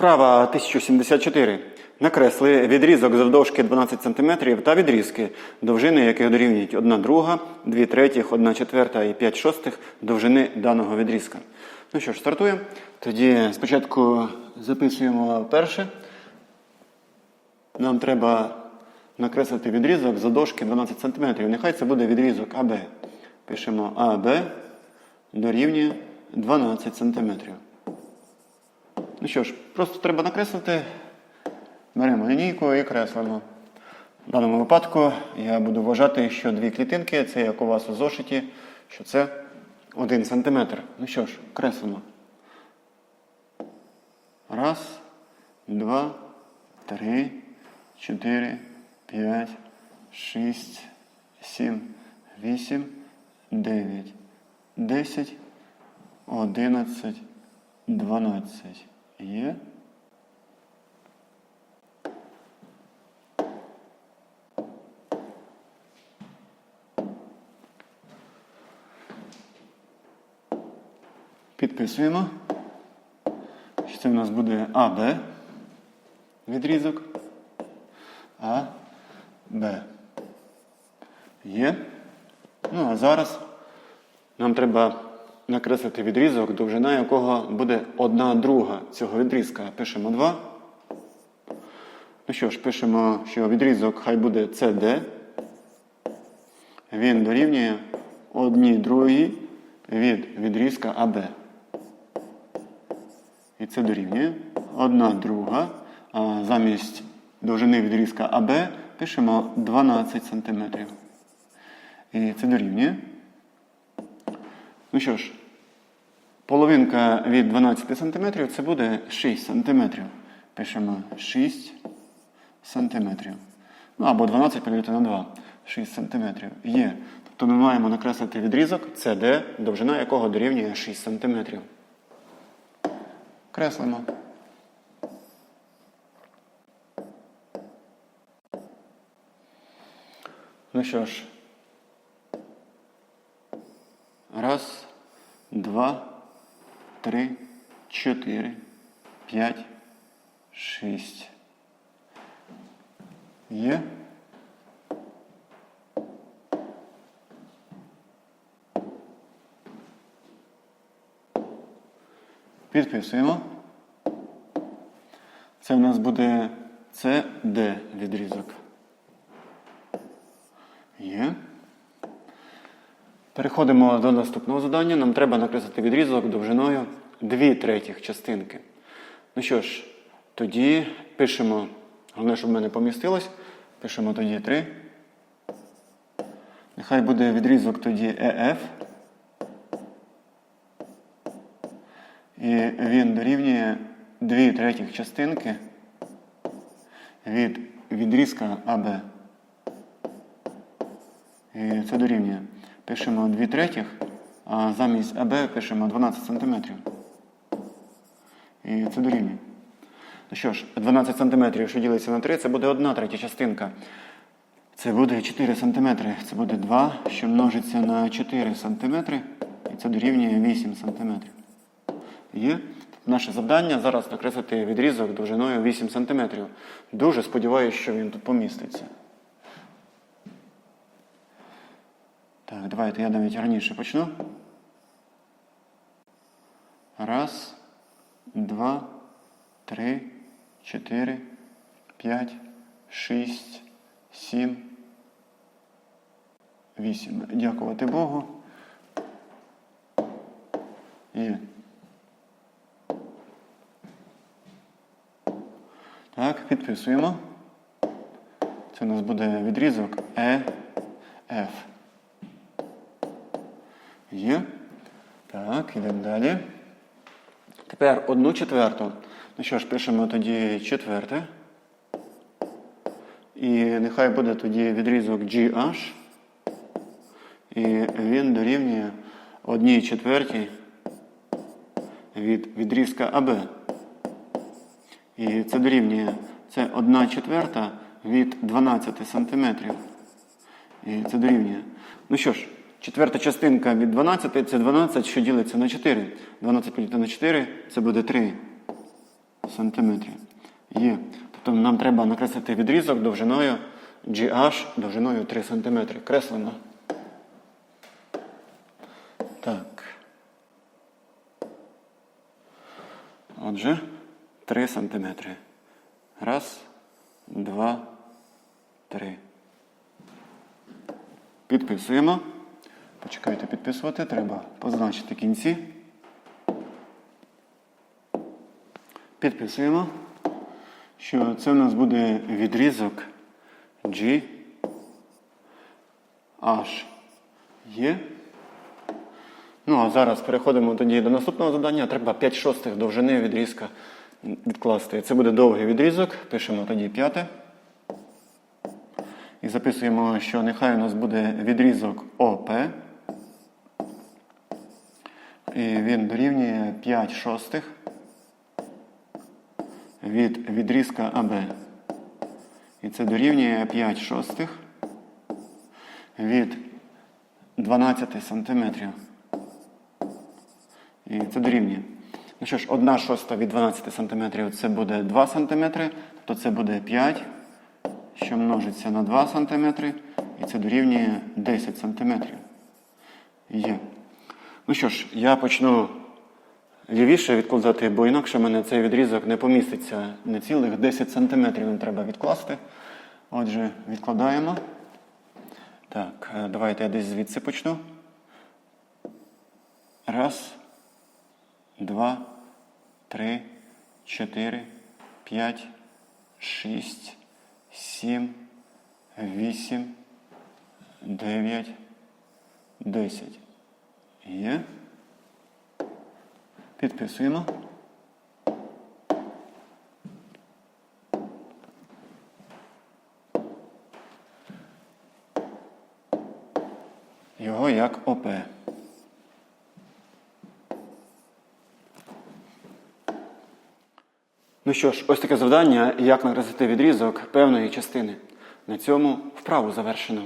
Вправа 1074. Накресли відрізок завдовжки 12 см та відрізки, довжини яких дорівнюють 1 друга, 2 третіх, 1 четверта і 5 шостих довжини даного відрізка. Ну що ж, стартуємо. Тоді спочатку записуємо перше. Нам треба накреслити відрізок завдовжки 12 см. Нехай це буде відрізок АБ. Пишемо АБ дорівнює 12 см. Ну що ж, просто треба накреслити. Беремо лінійку і креслимо. В даному випадку я буду вважати, що дві клітинки це як у вас у зошиті, що це 1 см. Ну що ж, креслимо. Раз, два, три, чотири, п'ять, шість, сім, вісім, дев'ять, десять, одинадцять, дванадцять. Є. Підписуємо. Що це в нас буде АБ. Відрізок. А, Б. Є. Ну, а зараз нам треба накреслити відрізок, довжина якого буде одна друга цього відрізка. Пишемо 2. Ну що ж, пишемо, що відрізок хай буде CD. Він дорівнює одній другій від відрізка АБ. І це дорівнює одна друга. А замість довжини відрізка АБ пишемо 12 см. І це дорівнює. Ну що ж, половинка від 12 см це буде 6 см. Пишемо 6 см. Ну або 12 поділити на 2. 6 см. Є. Тобто ми маємо накреслити відрізок CD, довжина якого дорівнює 6 см. Креслимо. Ну що ж. Раз, два, три, чотири, п'ять, шість. Є. Підписуємо. Це в нас буде CD відрізок. Є. Переходимо до наступного завдання. Нам треба накреслити відрізок довжиною 2 третіх частинки. Ну що ж, тоді пишемо, головне, щоб в мене помістилось, пишемо тоді 3. Нехай буде відрізок тоді EF. І він дорівнює 2 третіх частинки від відрізка АБ. І це дорівнює. Пишемо 2 третіх, а замість АБ пишемо 12 см. І це дорівнює. Ну що ж, 12 см, що ділиться на 3, це буде 1 третя частинка. Це буде 4 см. Це буде 2, що множиться на 4 см. І це дорівнює 8 см. Є. Наше завдання зараз накреслити відрізок довжиною 8 см. Дуже сподіваюся, що він тут поміститься. Так, давайте я навіть раніше почну. Раз, два, три, чотири, п'ять, шість, сім, вісім. Дякувати Богу. Є. Так, підписуємо. Це у нас буде відрізок Е, Ф. Є. Так, ідемо далі. Тепер одну четверту. Ну що ж, пишемо тоді четверте. І нехай буде тоді відрізок GH. І він дорівнює одній четвертій від відрізка АБ. І це дорівнює це 1 четверта від 12 сантиметрів. І це дорівнює. Ну що ж, четверта частинка від 12 це 12, що ділиться на 4. 12 поділити на 4 це буде 3 сантиметрів. Є. Тобто нам треба накреслити відрізок довжиною GH довжиною 3 см. Креслимо. Так. Отже, 3 см. Раз, два, три. Підписуємо. Почекайте підписувати, треба позначити кінці. Підписуємо, що це у нас буде відрізок G H є. Ну, а зараз переходимо тоді до наступного завдання. Треба 5 шостих довжини відрізка відкласти. Це буде довгий відрізок. Пишемо тоді п'яте. І записуємо, що нехай у нас буде відрізок ОП. І він дорівнює 5 шостих від відрізка АБ. І це дорівнює 5 шостих від 12 сантиметрів. І це дорівнює. Ну що ж, 1 шоста від 12 сантиметрів це буде 2 сантиметри, то це буде 5, що множиться на 2 сантиметри, і це дорівнює 10 сантиметрів. Є. Ну що ж, я почну лівіше відкладати, бо інакше в мене цей відрізок не поміститься. Не цілих 10 сантиметрів нам треба відкласти. Отже, відкладаємо. Так, е, давайте я десь звідси почну. Раз, два, три, чотири, п'ять, шість, сім, вісім, дев'ять, десять. Є. Підписуємо. Його як ОП. Ну що ж, ось таке завдання, як накреслити відрізок певної частини. На цьому вправу завершено.